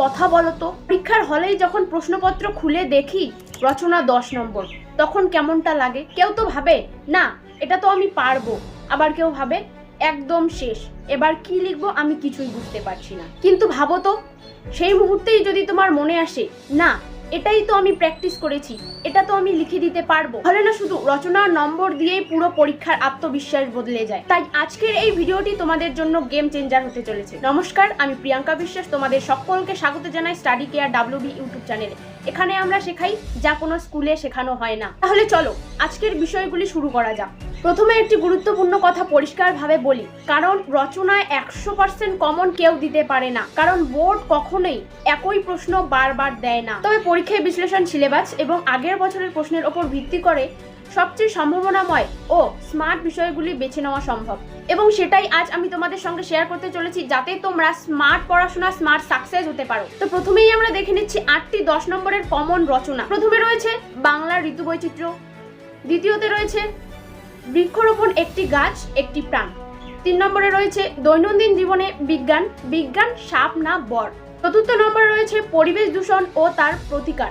কথা বলো তো। পরীক্ষার হলেই যখন প্রশ্নপত্র খুলে দেখি রচনা দশ নম্বর, তখন কেমনটা লাগে? কেউ তো ভাবে, না, এটা তো আমি পারব। আবার কেউ ভাবে, একদম শেষ, এবার কি লিখব আমি কিছুই বুঝতে পারছি না। কিন্তু ভাবো তো, সেই মুহূর্তেই যদি তোমার মনে আসে, না এটাই তো আমি প্র্যাকটিস করেছি, এটা তো আমি লিখে দিতে পারব। তাহলে না শুধু রচনার নম্বর দিয়েই পুরো পরীক্ষার আত্মবিশ্বাস বদলে যায়। তাই আজকের এই ভিডিওটি তোমাদের জন্য গেম চেঞ্জার হতে চলেছে। নমস্কার, আমি প্রিয়াঙ্কা বিশ্বাস, তোমাদের সকলকে স্বাগত জানাই স্টাডি কেয়ার ডাব্লিউবি ইউটিউব চ্যানেলে এখানে আমরা শেখাই, যা কোনো স্কুলে শেখানো হয় না। তাহলে চলো, আজকের বিষয়গুলি শুরু করা যাক। প্রথমে একটি গুরুত্বপূর্ণ কথা পরিষ্কারভাবে বলি, কারণ রচনায় একশো পার্সেন্ট কমন কেউ দিতে পারে না, কারণ বোর্ড কখনোই একই প্রশ্ন বারবার দেয় না। তবে পরীক্ষায় বিশ্লেষণ সিলেবাস এবং আগের বছরের প্রশ্নের ওপর ভিত্তি করে সবচেয়ে সম্ভাবনাময় ও স্মার্ট বিষয়গুলি বেছে নেওয়া সম্ভব। এবং সেটাই আজ আমি তোমাদের সঙ্গে শেয়ার করতে চলেছি, যাতে তোমরা স্মার্ট পড়াশোনা, স্মার্ট সাকসেস হতে পারো। তো প্রথমেই আমরা দেখে নিচ্ছি আটটি দশ নম্বরের কমন রচনা। প্রথমে রয়েছে বাংলার ঋতু বৈচিত্র্য দ্বিতীয়তে রয়েছে বৃক্ষরোপণ একটি গাছ, একটি প্রাণ। তিন নম্বরে রয়েছে দৈনন্দিন জীবনে বিজ্ঞান। বিজ্ঞান সাপ না বর। চতুর্থ নম্বরে রয়েছে পরিবেশ দূষণ ও তার প্রতিকার।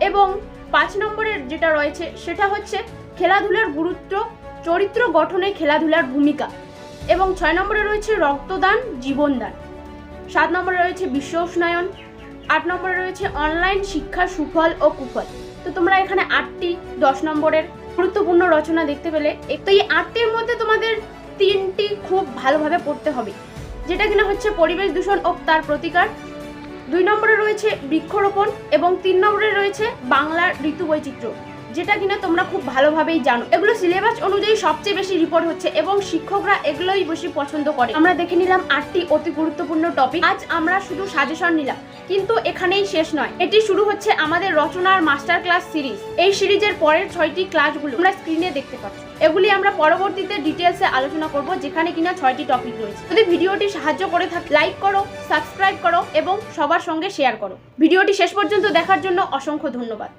এবং পাঁচ নম্বরের যেটা রয়েছে, সেটা হচ্ছে খেলাধুলার গুরুত্ব, চরিত্র গঠনে খেলাধুলার ভূমিকা। এবং ছয় নম্বরে রয়েছে রক্তদান, জীবনদান। সাত নম্বরে রয়েছে বিশ্ব উষ্ণায়ন। আট নম্বরে রয়েছে অনলাইন শিক্ষার সুফল ও কুফল। তো তোমরা এখানে আটটি দশ নম্বরের গুরুত্বপূর্ণ রচনা দেখতে পেলে তো এই আটটির মধ্যে তোমাদের তিনটি খুব ভালোভাবে পড়তে হবে। যেটা কিনা হচ্ছে পরিবেশ দূষণ ও তার প্রতিকার। দুই নম্বরে রয়েছে বৃক্ষরোপণ এবং তিন নম্বরে রয়েছে বাংলার ঋতু বৈচিত্র্য যেটা কিনা তোমরা খুব ভালোভাবেই জানো। এগুলো সিলেবাস অনুযায়ী সবচেয়ে বেশি রিপোর্ট হচ্ছে এবং শিক্ষকরা এগুলোই বেশি পছন্দ করে। আমরা দেখে নিলাম আটটি অতি গুরুত্বপূর্ণ টপিক আজ আমরা শুধু সাজেশন নিলাম, কিন্তু এখানেই শেষ নয়। এটি শুরু হচ্ছে আমাদের রচনার মাস্টার ক্লাস সিরিজ এই সিরিজের পরের ছয়টি ক্লাসগুলো তোমরা স্ক্রিনে দেখতে পাচ্ছ। এগুলি আমরা পরবর্তীতে ডিটেলসে আলোচনা করব যেখানে কিনা ছয়টি টপিক রয়েছে। যদি ভিডিওটি সাহায্য করে থাকে লাইক করো সাবস্ক্রাইব করো এবং সবার সঙ্গে শেয়ার করো। ভিডিওটি শেষ পর্যন্ত দেখার জন্য অসংখ্য ধন্যবাদ।